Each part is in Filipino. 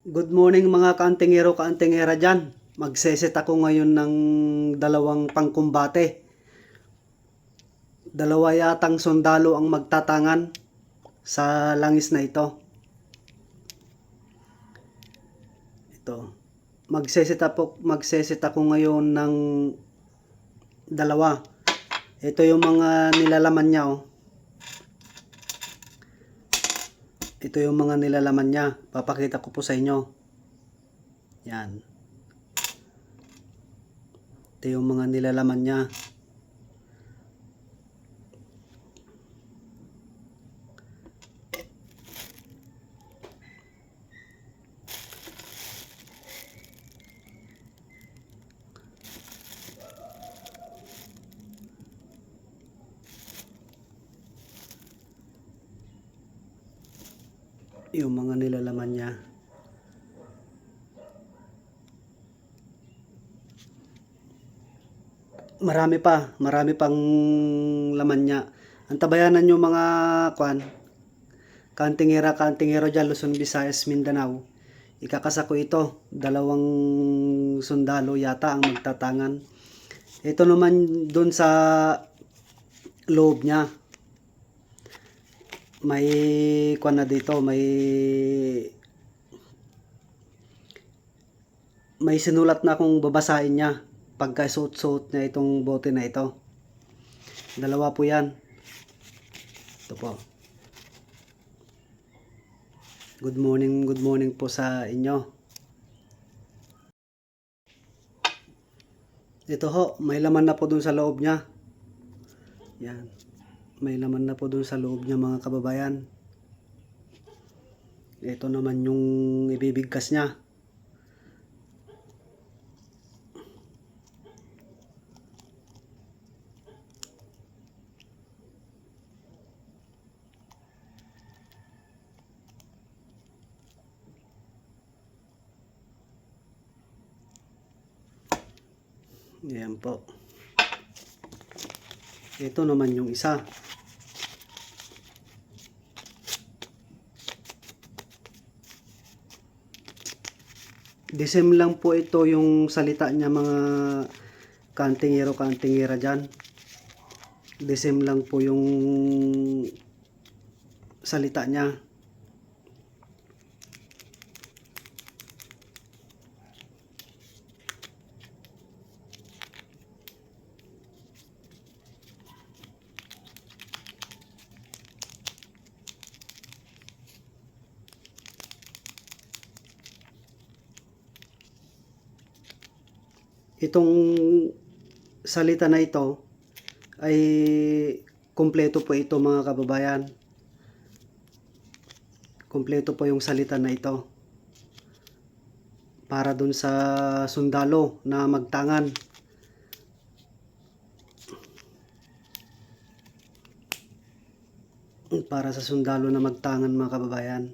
Good morning mga kaantingero kaantingera dyan. Magseset ako ngayon ng dalawang pangkumbate. Dalawa yatang sundalo ang magtatangan sa langis na ito. Ito. Magseset ako, magseset ako ngayon ng dalawa. Ito yung mga nilalaman niya oh. Ito yung mga nilalaman niya. Papakita ko po sa inyo. Yan. Ito yung mga nilalaman niya. Yung mga nilalaman niya. Marami pa, marami pang laman niya. Antabayanan nyo mga kwan, kantingera, kantingero dyan, Luzon, Visayas, Mindanao. Ikakasa ko ito, dalawang sundalo yata ang magtatangan. Ito naman dun sa loob niya. May kwan na dito, may may sinulat na akong babasahin niya pagka suot-suot niya itong bote na ito. Dalawa po yan. Ito po. Good morning, good morning po sa inyo. Ito ho, may laman na po dun sa loob niya. Yan. May laman na po dun sa loob niya mga kababayan. Ito naman yung ibibigkas niya. Yan po. Ito naman yung isa. Disem lang po ito yung salita niya mga kantingero kantingera dyan. Disem lang po yung salita niya. Itong salita na ito ay kumpleto po ito mga kababayan. Kumpleto po yung salita na ito. Para dun sa sundalo na magtangan. Para sa sundalo na magtangan mga kababayan.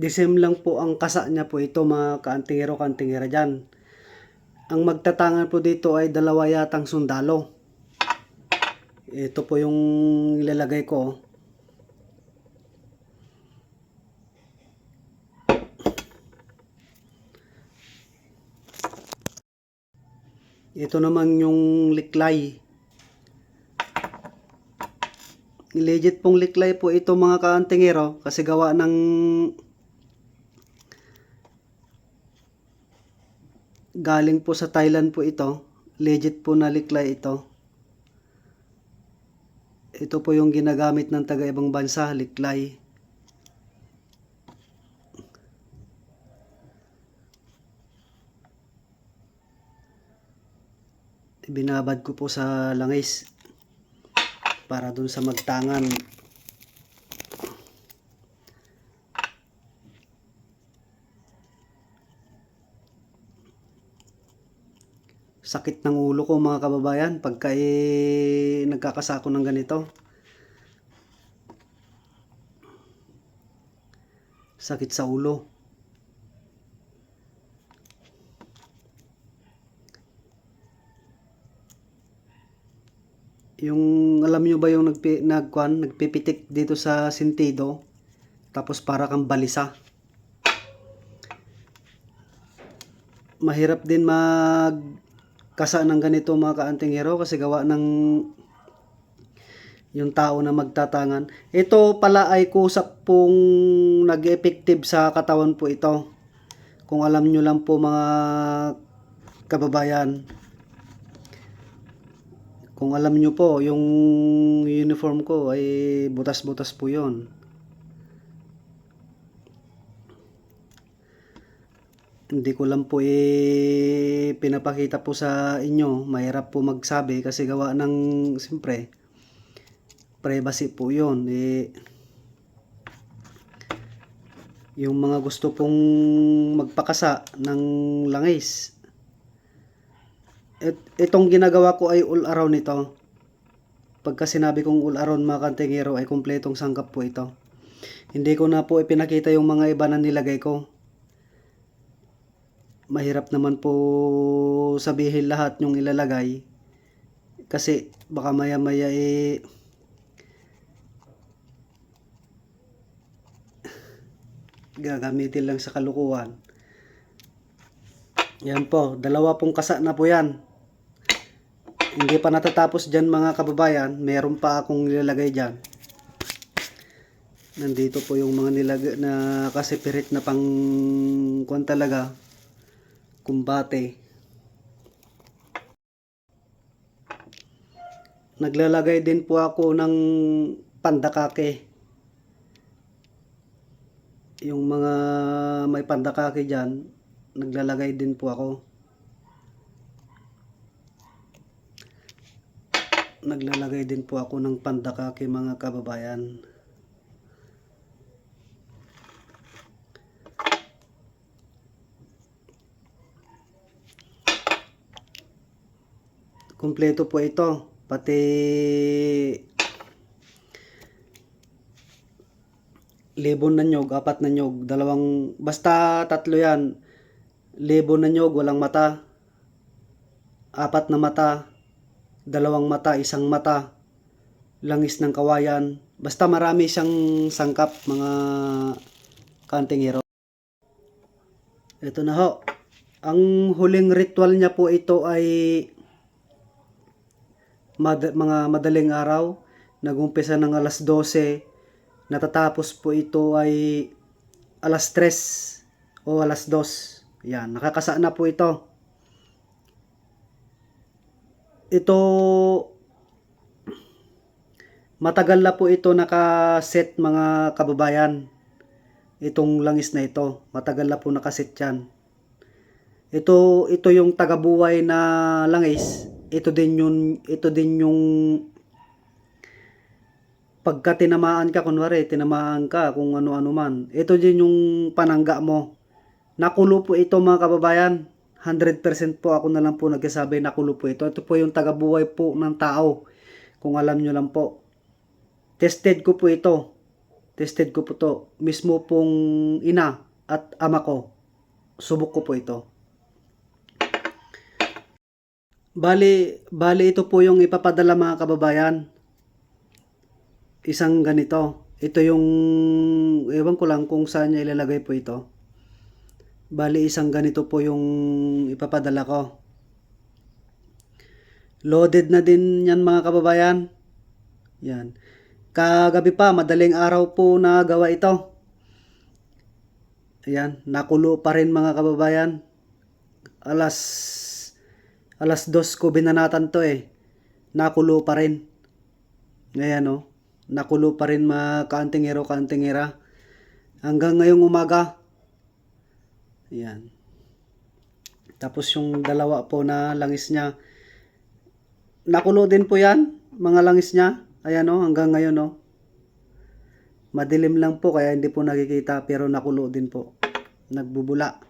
Disem lang po ang kasa niya po ito mga kaantingero kantingera dyan. Ang magtatangan po dito ay dalawa yatang sundalo. Ito po yung ilalagay ko. Ito naman yung liklay. Legit pong liklay po ito mga kaantingero kasi gawa ng galing po sa Thailand po ito. Legit po na liklay ito. Ito po yung ginagamit ng taga-ibang bansa, liklay. Binabad ko po sa langis para dun sa magtangan. Sakit ng ulo ko mga kababayan pagka eh, nagkakasako ng ganito. Sakit sa ulo. Yung alam nyo ba yung nagpi, nagkwan, nagpipitik dito sa sentido tapos para kang balisa. Mahirap din mag kasa ng ganito mga kaantingero kasi gawa ng yung tao na magtatangan. Ito pala ay kusap pong nag-effective sa katawan po ito. Kung alam nyo lang po mga kababayan. Kung alam nyo po, yung uniform ko ay butas-butas po yon. Hindi ko lang po eh pinapakita po sa inyo. Mahirap po magsabi kasi gawa ng siyempre privacy po yon. Eh, yung mga gusto pong magpakasa ng langis Et, itong ginagawa ko ay all around ito. Pagka sinabi kong all around mga kantingero ay kumpletong sangkap po ito. Hindi ko na po ipinakita yung mga iba na nilagay ko. Mahirap naman po sabihin lahat yung ilalagay. Kasi baka maya maya eh gagamitin lang sa kalukuhan. Yan po, dalawa pong kasa na po yan. Hindi pa natatapos dyan mga kababayan. Meron pa akong nilalagay dyan. Nandito po yung mga nilagay na kasipirit na pang kuwan talaga. Kumbate. Naglalagay din po ako ng pandakake. Yung mga may pandakake dyan, naglalagay din po ako. naglalagay din po ako ng pandakake mga kababayan. Kumpleto po ito, pati libon na nyog, apat na nyog, dalawang, basta tatlo yan. Libon na nyog, walang mata. Apat na mata, dalawang mata, isang mata, langis ng kawayan. Basta marami siyang sangkap mga kantingero. Ito na ho. Ang huling ritual niya po ito ay mad- mga madaling araw. Nagumpisa ng alas 12. Natatapos po ito ay alas 3 o alas 2. Yan, nakakasa na po ito ito matagal na po ito nakaset mga kababayan itong langis na ito matagal na po nakaset yan ito ito yung tagabuhay na langis ito din yung ito din yung pagka tinamaan ka kunwari tinamaan ka kung ano-ano man ito din yung panangga mo nakulo po ito mga kababayan 100% po ako na lang po nagsasabi na kulo po ito. Ito po yung tagabuhay po ng tao. Kung alam nyo lang po. Tested ko po ito. Tested ko po to. Mismo pong ina at ama ko. Subok ko po ito. Bali, bali ito po yung ipapadala mga kababayan. Isang ganito. Ito yung, ewan ko lang kung saan niya ilalagay po ito. Bali, isang ganito po yung ipapadala ko. Loaded na din yan mga kababayan. Yan. Kagabi pa, madaling araw po na gawa ito. Ayan, nakulo pa rin mga kababayan. Alas alas dos ko binanatan to eh. Nakulo pa rin. Ngayon oh, nakulo pa rin mga kaantingero kaantingera. Hanggang ngayong umaga. Ayan. Tapos yung dalawa po na langis niya. Nakulo din po yan, mga langis niya. Ayan oh, hanggang ngayon oh. Madilim lang po kaya hindi po nakikita pero nakulo din po. Nagbubula.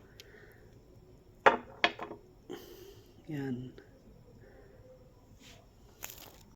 Yan.